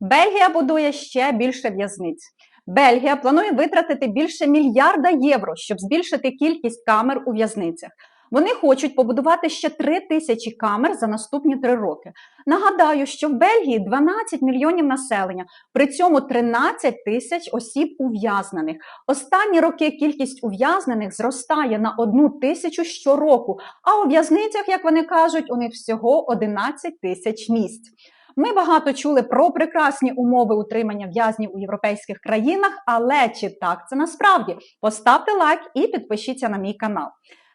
Бельгія будує ще більше в'язниць. Бельгія планує витратити більше мільярда євро, щоб збільшити кількість камер у в'язницях. Вони хочуть побудувати ще 3 тисячі камер за наступні три роки. Нагадаю, що в Бельгії 12 мільйонів населення, при цьому 13 тисяч осіб ув'язнених. Останні роки кількість ув'язнених зростає на одну тисячу щороку, а у в'язницях, як вони кажуть, у них всього 11 тисяч місць. Ми багато чули про прекрасні умови утримання в'язнів у європейських країнах, але чи так це насправді? Поставте лайк і підпишіться на мій канал.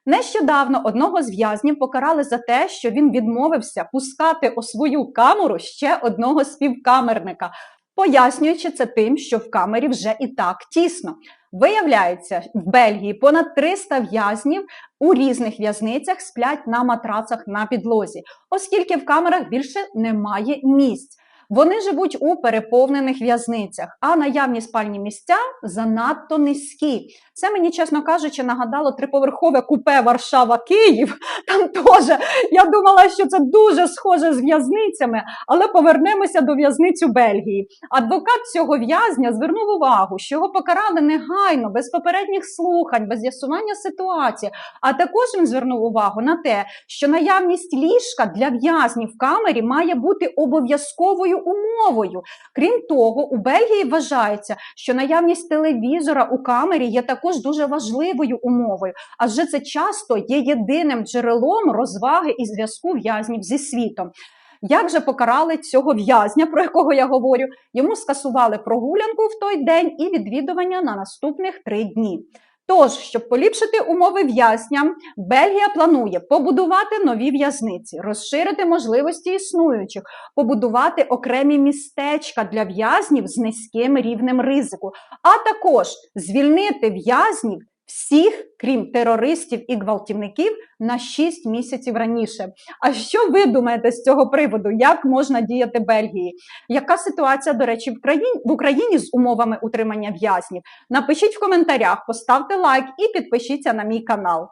Нещодавно одного з в'язнів покарали за те, що він відмовився пускати у свою камеру ще одного співкамерника, пояснюючи це тим, що в камері вже і так тісно. Виявляється, в Бельгії понад 300 в'язнів у різних в'язницях сплять на матрацах на підлозі, оскільки в камерах більше немає місць. Вони живуть у переповнених в'язницях, а наявні спальні місця занадто низькі. Це мені, чесно кажучи, нагадало триповерхове купе Варшава-Київ. Там теж я думала, що це дуже схоже з в'язницями, але повернемося до в'язниць у Бельгії. Адвокат цього в'язня звернув увагу, що його покарали негайно, без попередніх слухань, без з'ясування ситуації. А також він звернув увагу на те, що наявність ліжка для в'язнів в камері має бути обов'язковою умовою. Крім того, у Бельгії вважається, що наявність телевізора у камері є також дуже важливою умовою, адже це часто є єдиним джерелом розваги і зв'язку в'язнів зі світом. Як же покарали цього в'язня, про якого я говорю? Йому скасували прогулянку в той день і відвідування на наступних три дні. Тож, щоб поліпшити умови в'ясням, Бельгія планує побудувати нові в'язниці, розширити можливості існуючих, побудувати окремі містечка для в'язнів з низьким рівнем ризику, а також звільнити в'язнів всіх, крім терористів і гвалтівників, на 6 місяців раніше. А що ви думаєте з цього приводу? Як можна діяти Бельгії? Яка ситуація, до речі, в країні в Україні з умовами утримання в'язнів? Напишіть в коментарях, поставте лайк і підпишіться на мій канал.